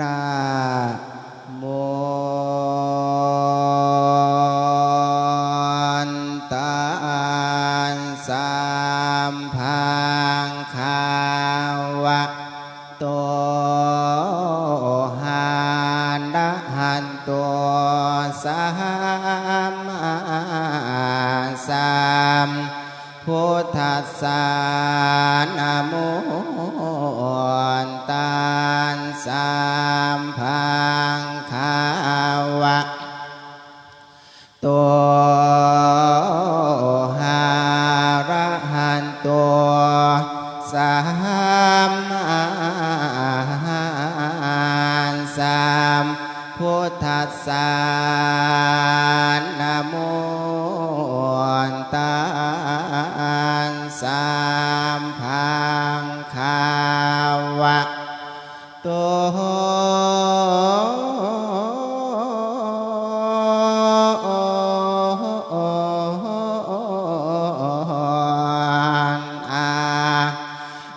นะโมตัสสะพังคาวะโตหันดะหันตัวสัมมาสัมพุทธสสะนะโม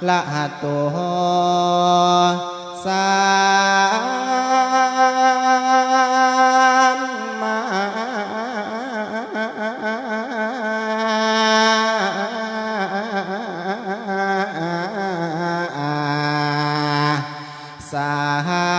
ละหะโตสามมาสาม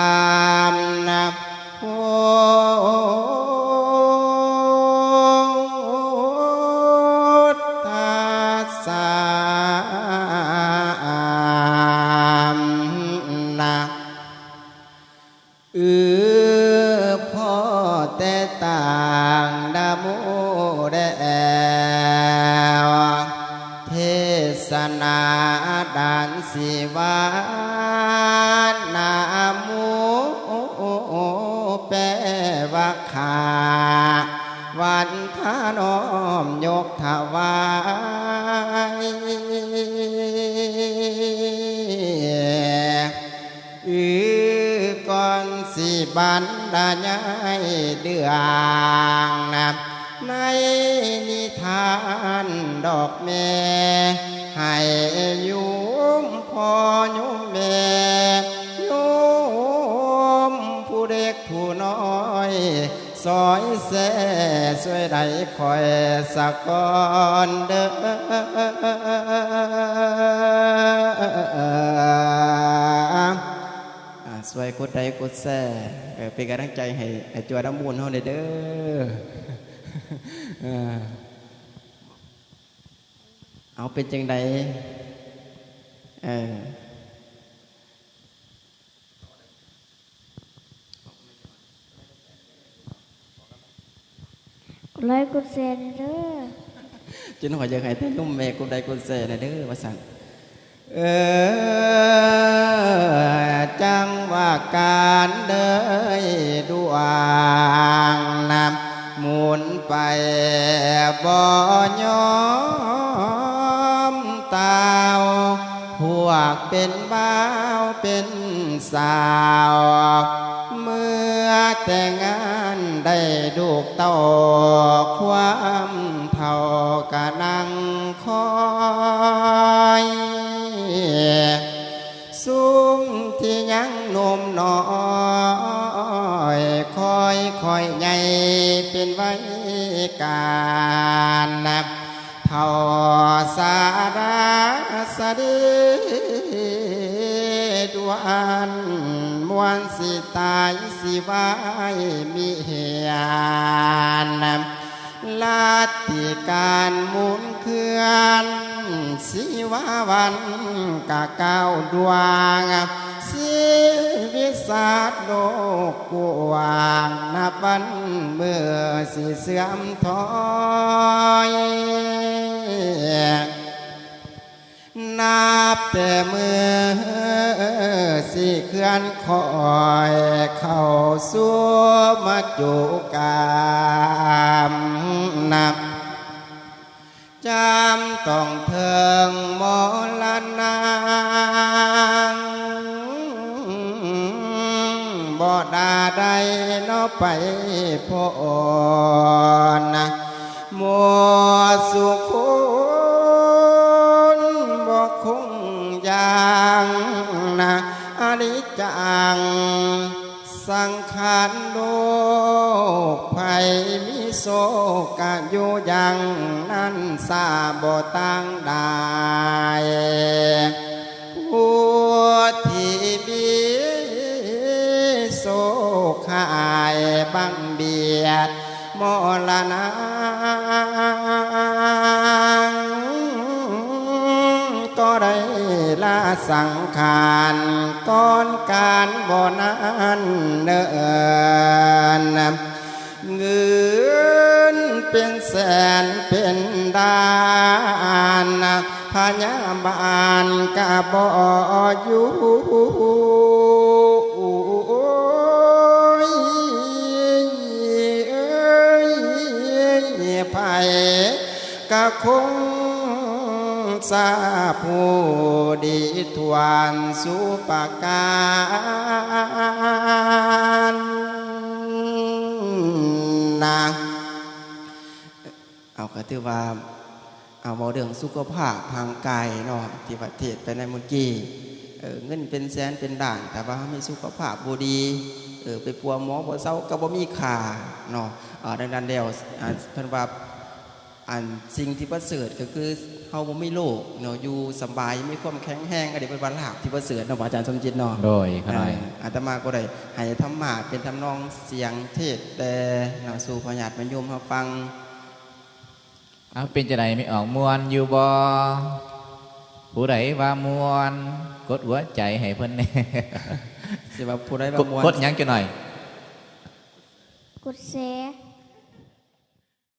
ศนาดานสิวานามูแปว่าขาวันทานอมยกถวายอือก่อนสิบันดาญายเดืองนับในนิทานดอกแม่ ให้ยุมพ่อยุมแม่โยมผู้เด็กผู้น้อยซอยแส่สวยใดคอยสักก่อนเด้อสวยกดใดกดแส่เป็นกำลังใจให้จวยน้ำมูลเฮาเด้อ เออเอาเป็นจังใดเออกดไลค์กดแชร์เด้อจนหัวจะให้แต่นุ่มแม่กุใดกุแส่นะเด้อว่าสั่งเออ พวกเป็นบ้าวเป็นสาว เมื่อแต่งงานได้ลูกเต้าความเท่ากะนังคอยซุ้มที่ยังนมน้อยคอยคอยใหญ่เป็นไว้การนับเท่า วายมีเหียนลาติการมุนเคลื่อนสิวาวันกะเก้าดวงสิวิสาดโลกกวางนับวันเมื่อสิเสื่อมถอย นับแต่มือสิเคลื่อนคอยเข้าสู่มาจุกามนับจำต้องเทิงมรณะบ่ดาใดเนอไปพรนะมัวสุขุ อย่างนะอนิจัง สังขารโลกภัยมิโศกะอยู่ยังนั้นซาบต่างได้ผู้ที่มีโศกหายบังเบียดมรณะ สังขารก่อนการบ่นานเนินเงินเป็นแสนเป็นดานพญาบาลกะบ่อยู่เอ้ยไผกะคง ทราผู้ดีทวนสุปการนะเอาก็ถือว่า เอาเว้าเรื่องสุขภาพทางกายเนาะที่ประเทศไปในเมื่อกี้เงินเป็นแสนเป็นด่าน แต่ว่าไม่สุขภาพบ่ดีเออไปปัวหมอบ่เศร้าก็บ่มีค่าเนาะดังนั้นแล้วอ่าเพิ่นว่า อันสิ่งที่ประเสริฐก็คือเฮาบ่มีโรคเนาะอยู่สำบายมีความแข็งแรงอันนี้เป็นวันลาภที่ประเสริฐเนาะอาจารย์สมจิตเนาะโดยขน่อยเอ่ออาตมาก็ได้ให้ธรรมะเป็นทำนองเสียงเทศน์แต่เนาะสู่พญาติมโยมเฮาฟังเอาเป็นจะไดไม่ออกมวนอยู่บ่ผู้ใดว่ามวนกดหัวใจให้เพิ่นแหน่สิว่าผู้ใดว่ากดม่วนกดหยังจะหน่อยกุดแส